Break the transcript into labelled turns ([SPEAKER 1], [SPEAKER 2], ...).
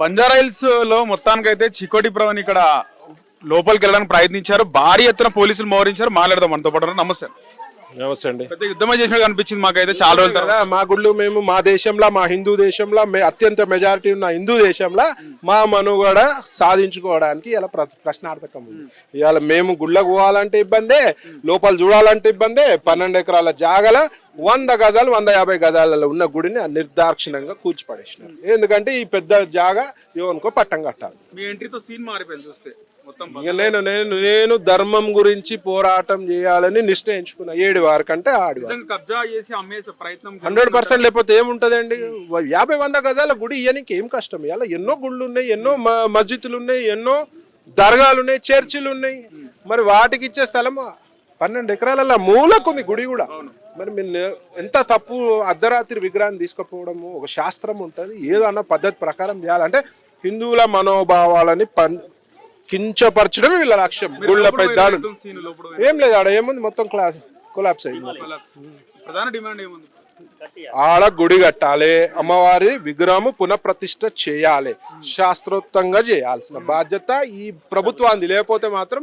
[SPEAKER 1] బంజారాయిల్స్లో మొత్తానికైతే చికోటి ప్రవణ్ ఇక్కడ లోపలికి వెళ్ళడానికి ప్రయత్నించారు. భారీ ఎత్తున పోలీసులు మోహరించారు. మాట్లాడదాం మనతో పాటు. నమస్తే.
[SPEAKER 2] నమస్తే అండి.
[SPEAKER 1] పెద్ద యుద్ధమే చేసినట్టు అనిపించింది మాకైతే చాలా రోజుల తర్వాత.
[SPEAKER 2] మా గుళ్ళు మేము మా దేశంలో మా హిందూ దేశంలో మే అత్యంత మెజారిటీ ఉన్న హిందూ దేశంలో మా మనుగడ సాధించుకోవడానికి ఇలా ప్ర- ప్రశ్నార్థకం ఇవాళ మేము గుళ్ళకు పోవాలంటే ఇబ్బందే లోపల చూడాలంటే ఇబ్బందే పన్నెండు ఎకరాల జాగల వంద గజాలు వంద యాభై గజాలలో ఉన్న గుడిని నిర్దాక్షిణంగా కూర్చిపడేసినారు ఎందుకంటే ఈ పెద్ద జాగా ఎవరికో పట్టం కట్టాలి.
[SPEAKER 1] మీ ఎంట్రీతో సీన్ మారిపోయింది చూస్తే
[SPEAKER 2] నేను నేను నేను ధర్మం గురించి పోరాటం చేయాలని నిశ్చయించుకున్నా ఏడు వారి కంటే ఆడి
[SPEAKER 1] కబ్జా చేసి అమ్మేసే ప్రయత్నం
[SPEAKER 2] హండ్రెడ్ పర్సెంట్ లేకపోతే ఏముంటదండి? యాభై వంద గజాల గుడి ఇయ్యనికి ఏం కష్టం? ఇలా ఎన్నో గుళ్ళు ఉన్నాయి ఎన్నో మ- మస్జిద్లు ఉన్నాయి ఎన్నో దర్గాలు ఉన్నాయి చర్చిలు ఉన్నాయి మరి వాటికి ఇచ్చే స్థలం పన్నెండు ఎకరాల మూలకుంది గుడి కూడా. మరి మీరు ఎంత తప్పు అర్ధరాత్రి విగ్రహాన్ని తీసుకుపోవడము ఒక శాస్త్రం ఉంటుంది. ఏదో అన్న పద్ధతి ప్రకారం చేయాలంటే హిందువుల మనోభావాలని పన్ కించపరచడమే వీళ్ళ లక్ష్యం. గుళ్ళపై
[SPEAKER 1] లోపల
[SPEAKER 2] ఏం లేదు ఆడ ఏముంది? మొత్తం క్లాస్ కొలాప్స్ అయింది.
[SPEAKER 1] ప్రధాన డిమాండ్ ఏముంది?
[SPEAKER 2] ఆడ గుడి కట్టాలి. అమ్మవారి విగ్రహము పునఃప్రతిష్ఠ చేయాలి. శాస్త్రోక్తంగా చేయాల్సిన బాధ్యత ఈ ప్రభుత్వాన్ని లేకపోతే మాత్రం